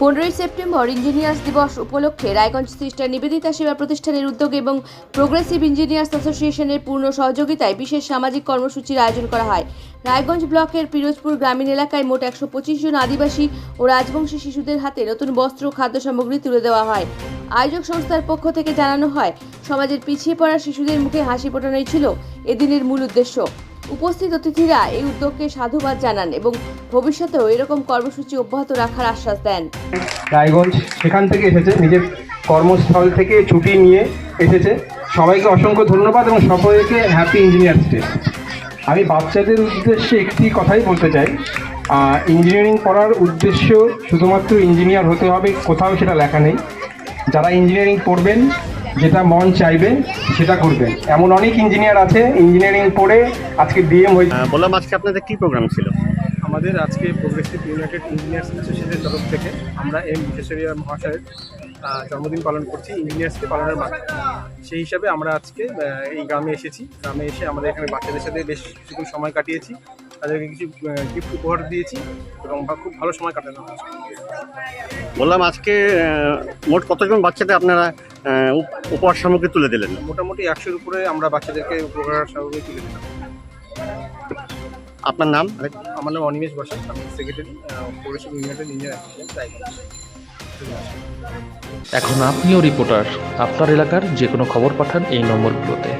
পনেরোই September engineers দিবস উপলক্ষে রায়গঞ্জ সিস্টার নিবেদিতা সেবা প্রতিষ্ঠানের উদ্যোগ এবং প্রোগ্রেসিভ ইঞ্জিনিয়ার্স অ্যাসোসিয়েশনের পূর্ণ সহযোগিতায় বিশেষ সামাজিক কর্মসূচির আয়োজন করা হয়। রায়গঞ্জ ব্লকের পিরোজপুর গ্রামীণ এলাকায় মোট একশো পঁচিশ জন আদিবাসী ও রাজবংশী শিশুদের হাতে নতুন বস্ত্র ও খাদ্য সামগ্রী তুলে দেওয়া হয়। আয়োজক সংস্থার পক্ষ থেকে জানানো হয়, সমাজের পিছিয়ে পড়া শিশুদের মুখে হাসি ফোটানোই ছিল এদিনের মূল উদ্দেশ্য। উপস্থিত অতিথিরা এই উদ্যোগকে সাধুবাদ জানান এবং ভবিষ্যতেও এরকম কর্মসূচি অব্যাহত রাখার আশ্বাস দেন। রায়গঞ্জ সেখান থেকে এসেছে, নিজের কর্মস্থল থেকে ছুটি নিয়ে এসেছে। সবাইকে অসংখ্য ধন্যবাদ এবং সকলকে হ্যাপি ইঞ্জিনিয়ার্স ডে আমি বাচ্চাদের উদ্দেশ্যে একটি কথাই বলতে চাই। ইঞ্জিনিয়ারিং পড়ার উদ্দেশ্য শুধুমাত্র ইঞ্জিনিয়ার হতে হবে, কোথাও সেটা লেখা নেই। যারা ইঞ্জিনিয়ারিং পড়বেন যেটা মন চাইবে সেটা করবেন। এমন অনেক ইঞ্জিনিয়ার আছে ইঞ্জিনিয়ারিং পড়ে আজকে ডিএম হয়েছে আহ, বললাম আজকে আপনাদের কি প্রোগ্রাম ছিল? আমাদের আজকে প্রোগ্রেসিভ ইউনাইটেড ইঞ্জিনিয়ার্স অ্যাসোসিয়েশনের তরফ থেকে আমরা এম বিশ্বেশ্বরিয়া মহাশয়ের জন্মদিন পালন করছি ইঞ্জিনিয়ার্সকে পালনের মাধ্যমে। সেই হিসাবে আমরা আজকে এই গ্রামে এসেছি। গ্রামে এসে আমাদের এখানে বাচ্চাদের সাথে বেশ কিছুক্ষণ সময় কাটিয়েছি। তাদেরকে কিছু গিফট উপহার দিয়েছি এবং খুব ভালো সময় কাটানো বললাম আজকে মোট কতজন বাচ্চাদের আপনারা উপ- উপহার সামগ্রী তুলে দিলেন? মোটামুটি একশোর উপরে আমরা বাচ্চাদেরকে উপহার সামগ্রী তুলে দিলাম। আপনার নাম? আমার নাম অনিমেষ বসাক আমি secretary progressive united engineer Raiganj এখন আপনিও রিপোর্টার আপনার এলাকার যে কোনো খবর পাঠান এই নম্বরগুলোতে।